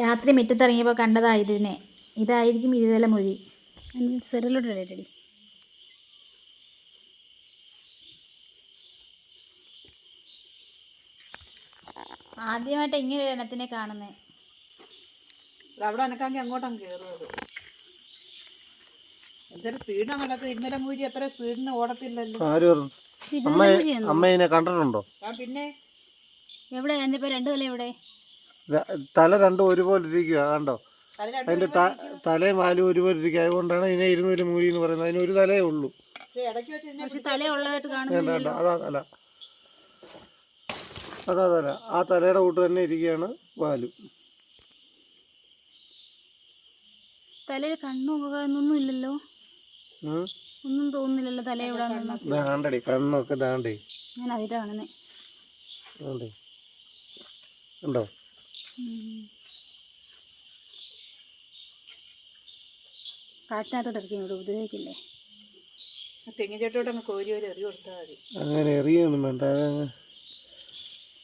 രാത്രി മുറ്റത്തിറങ്ങിയപ്പോൾ കണ്ടതായതിനെ ഇതായിരിക്കും ഇരുതല മൊഴി. സെറിലോട്ട് റെഡി ആദ്യമായിട്ട് ഇങ്ങനെ ഒരു എണ്ണത്തിനെ കാണുന്നത് അത് അവിടെ അനക്കാങ്കി അങ്ങോട്ടങ്ങ് കയറുന്നത് എന്തൊരു സ്പീഡാണ് നടക്കുന്നത് ഇന്നലെ മൂരി അത്ര സ്പീഡിന് ഓടത്തില്ലല്ലോ. ആര് അമ്മ അമ്മ ഇതിനെ കണ്ടിട്ടുണ്ടോ? പിന്നെ? എവിടെ? എന്നിപ്പോ രണ്ടു തല എവിടെ? തല രണ്ടും ഒരുപോലെ ഇരിക്കുക കണ്ടോ അതിന്റെ തലയും വാലും ഒരുപോലെ ഇരിക്കുക അതുകൊണ്ടാണ് ഇതിനെ ഇരുന്നൂറ് മൂലി എന്ന് പറയുന്നത്. അതിന് ഒരു തലയേ ഉള്ളൂ. അതാ തല. അതാ തല. ആ തലയുടെ കൂട്ട് തന്നെ ഇരിക്കുകയാണ് വാലു. തലയിൽ കണ്ണു ഒന്നും ഇല്ലല്ലോ? ഒന്നും തോന്നുന്നില്ലല്ലോ തല എവിടെ ദാണ്ടടി കണ്ണൊക്കെ ദാണ്ടേ. ഞാൻ അതിലാണ് കണ്ടോ ഉണ്ടോ? കാട്ടിനകത്തോട്ട് ഇറക്കി ഇവിടെ ഉപദ്രവിക്കില്ലേ തെങ്ങിച്ചട്ടോട്ട് അങ്ങ് കോരി ഒരു എറി കൊടുത്താൽ മതി. അങ്ങനെ എറിയൊന്നും വേണ്ട.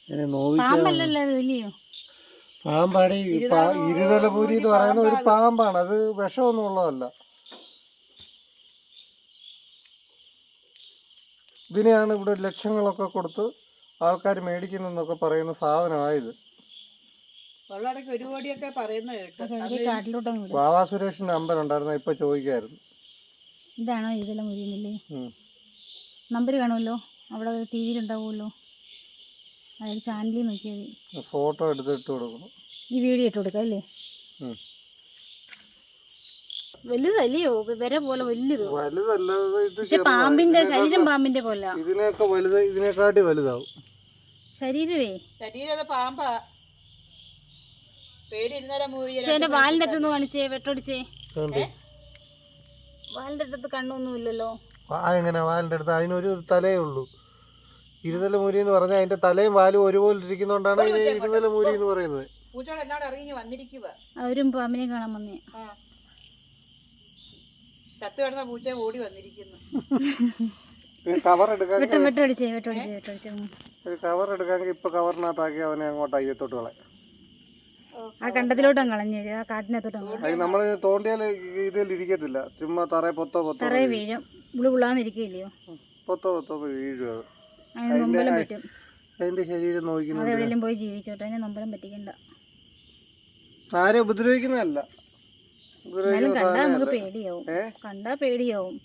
അങ്ങനെ പാമ്പല്ലല്ലോ ഇല്ലയോ പാമ്പാടി ഇരുതലപൂരി എന്ന് പറയുന്ന ഒരു പാമ്പാണ്. അത് വിഷമൊന്നും ഉള്ളതല്ല. ഇതിനെയാണ് ഇവിടെ ലക്ഷങ്ങളൊക്കെ കൊടുത്ത് ആൾക്കാർ മേടിക്കുന്നെന്നൊക്കെ പറയുന്ന സാധനമായത് വെള്ളടയ്ക്ക് ഒരു കോടിയൊക്കെ പറയുന്നത് കേട്ടു വിടും. വാവാ സുരേഷിന്റെ അമ്പലം ഉണ്ടായിരുന്ന? ഇപ്പൊ ചോദിക്കായിരുന്നു. ഇതാണോ ഇതെല്ലാം മുരിയുന്നില്ലേ. നമ്പർ കാണുമല്ലോ? അവിടെ ടി വിയിലുണ്ടാവുമല്ലോ അതായത് ചാനലിൽ നോക്കിയാൽ മതി. ഫോട്ടോ എടുത്തിട്ട് കൊടുക്കണം. ഈ വീഡിയോ ഇട്ട് കൊടുക്കാം അല്ലേ? വലുതല്ലയോ? വരെ പോലെ വലുത്. പക്ഷെ പാമ്പിന്റെ ശരീരം പാമ്പിന്റെ പോലെ ഇതിനേക്കാട്ടി വലുത് ഇതിനെക്കാട്ടി വലുതാവും. ശരീരമേ? ശരീരം പാമ്പാ. പക്ഷെ എന്റെ വാലിന്റെ അടുത്തൊന്ന് കാണിച്ചേ വെട്ടൊടിച്ചേ. വാലിന്റെ അടുത്ത് കണ്ണൊന്നും ഇല്ലല്ലോ ആ എങ്ങനെ? വാലിന്റെ അടുത്ത് അതിനൊരു തലയേ ഉള്ളൂ. ഇരുതല മൂരി എന്ന് പറഞ്ഞാൽ അതിന്റെ തലയും വാലും ഒരുപോലെ ഇരിക്കുന്നോണ്ടാണ് ഇതിനെ ഇരുതല മൂരി എന്ന് പറയുന്നത്. അവരും പാമ്പിനെ കാണാൻ വന്നേ. ചത്തു കിടന്ന പൂച്ച ഓടി വന്നിരിക്കുന്നു. കവർ എടുക്കാൻ വെട്ടം വെട്ടൊടിച്ചേ വെട്ടൊടിച്ചേ വെട്ടൊടിച്ചേ ഒരു കവർ എടുക്കാമെങ്കിൽ ഇപ്പൊ കവറിനകത്താക്കി അവനെ അങ്ങോട്ട് അയ്യത്തോട്ട് കളയാം. ആ കണ്ടത്തിലോട്ട് കളഞ്ഞു ആ കാട്ടിനകത്തോട്ടും നമ്മൾ തോണ്ടിയാൽ ഇതിൽ ഇരിക്കത്തില്ല. ചുമ്മാ തറ പൊത്തോ പൊത്തോ തറയെ വീഴും. ഉള്ളു ഉള്ളാന്നിരിക്കില്ലയോ പൊത്തോ പൊത്തോ വീഴും നൊമ്പലം പറ്റും. അതിന്റെ ശരീരം നോക്കുന്നത് അതെവിടെയെങ്കിലും പോയി ജീവിച്ചോട്ടെ. അതിനെ നൊമ്പലം പറ്റിക്കണ്ട. ആരെ ഉപദ്രവിക്കുന്നതല്ല. നമുക്ക് പേടിയാവും. കണ്ടാ പേടിയാവും.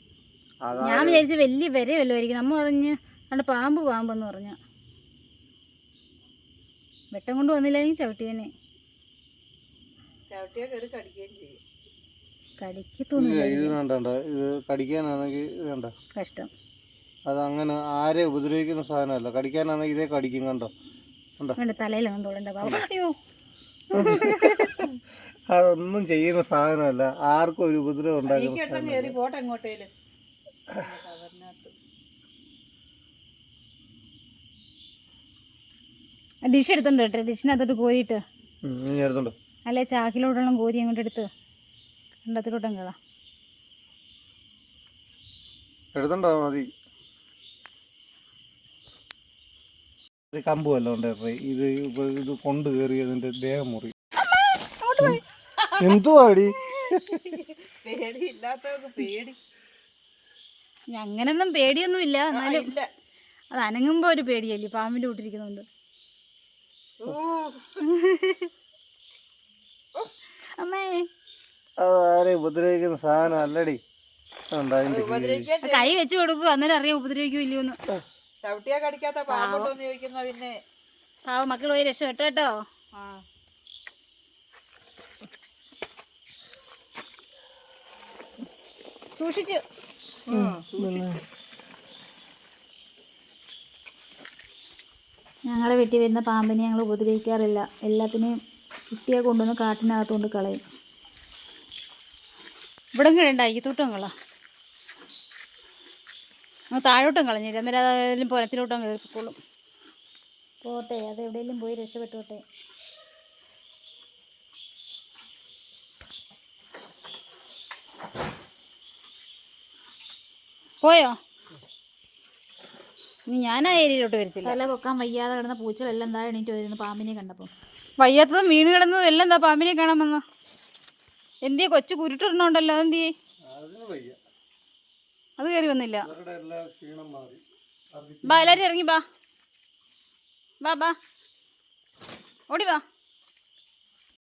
ഞാൻ വിചാരിച്ചു വലിയ വിര വല്ലതായിരിക്കും നമ്മ പറഞ്ഞ് കണ്ട പാമ്പ് പാമ്പെന്ന് പറഞ്ഞ. വെട്ടം കൊണ്ട് വന്നില്ലെങ്കിൽ ചവിട്ടിയനെ. ചവിട്ടിയെ കയറി കടിക്കുകയും ചെയ്യും. കടിക്കത്തൊന്നുമില്ല ഇത് കണ്ടണ്ട ഇത് കടിക്കാനാണെങ്കിൽ ഇത് കണ്ട കഷ്ടം. അത് അങ്ങനെ ആരെ ഉപദ്രവിക്കുന്ന സാധനമല്ല. കടിക്കാനാണെങ്കിൽ ഇതേ കടിക്കും കണ്ടോ? കണ്ടോ? വേണ്ട തലയിലൊന്നും തൊടണ്ട പാവം. അയ്യോ അതൊന്നും ചെയ്യുന്ന സാധനമല്ല. ആർക്കും ഒരു ഉപദ്രവം ഈ ഉണ്ടാക്കുന്ന കിടത്തം കയറി പോട്ടെ എങ്ങോട്ടേലും കവറിനകത്ത് ഡിഷ് എടുത്തോണ്ട് ഡിഷിനകത്തോട്ട് കോരിയിട്ട്. ഉം, എടുത്തോണ്ടോ അല്ലെ ചാക്കിലോട്ടുള്ള കോരി അങ്ങോട്ട് എടുത്ത് കണ്ടത്തിലോട്ടും കളാം എടുത്തുണ്ടോ മതി? ഇത് കമ്പ് വല്ലതും ഉണ്ട് ഇത് ഇത് കൊണ്ട് കയറി അതിന്റെ ദേഹം മുറി. എന്തുവാടി? പേടി. ഇല്ലാത്തവർക്ക് പേടി അങ്ങനൊന്നും പേടിയൊന്നും ഇല്ല എന്നാലും അത് അനങ്ങുമ്പോ ഒരു പേടിയല്ലേ? പാമ്പിന്റെ കൂട്ടിരിക്കുന്നുണ്ട്. അമ്മേ. അതാരെ ആരെ ഉപദ്രവിക്കുന്ന സാധനം അല്ലടി. കൈ വെച്ച് കൊടുക്കുക അന്നേരം അറിയാം ഉപദ്രവിക്കൂല്ലോന്ന് ചവിട്ടിയാ കടിക്കാത്ത പാമ്പുണ്ടോന്ന് ചോദിക്കുന്ന പിന്നെ. പാവ മക്കൾ പോയി രക്ഷപ്പെട്ടു കേട്ടോ. സൂക്ഷിച്ചു. ഞങ്ങളെ വീട്ടിൽ വരുന്ന പാമ്പിനെ ഞങ്ങൾ ഉപദ്രവിക്കാറില്ല. എല്ലാത്തിനെയും കുട്ടിയെ കൊണ്ടുവന്ന് കാട്ടിനകത്തുകൊണ്ട് കളയും. ഇവിടെ ഉണ്ടായി തൂട്ടം കള. താഴോട്ടും കളഞ്ഞില്ല അന്നേരം അതായാലും പുരത്തിലോട്ടും കയറിക്കോളും പോട്ടെ അത് എവിടെയെങ്കിലും പോയി രക്ഷപ്പെട്ടോട്ടെ. പോയോ? ഞാൻ ആ ഏരിയയിലോട്ട് വരത്തില്ല. തല പൊക്കാൻ വയ്യാതെ കിടന്ന പൂച്ചകളെല്ലാം താഴെ എണീറ്റ് വരുന്നു പാമ്പിനെ കണ്ടപ്പോൾ. വയ്യാത്തതും വീണ് കിടന്നതും എല്ലാം എന്താ പാമ്പിനെ കാണാൻ വന്ന എന്തിയെ കൊച്ചു കുരുട്ടിടണോണ്ടല്ലോ അതെന്തിയെ? അത് കയറി വന്നില്ല. അവരുടെ എല്ലാം ക്ഷീണം മാറി. ബാ എല്ലാരും ഇറങ്ങി ബാ. ബാ ബാ. ഓടി വാ.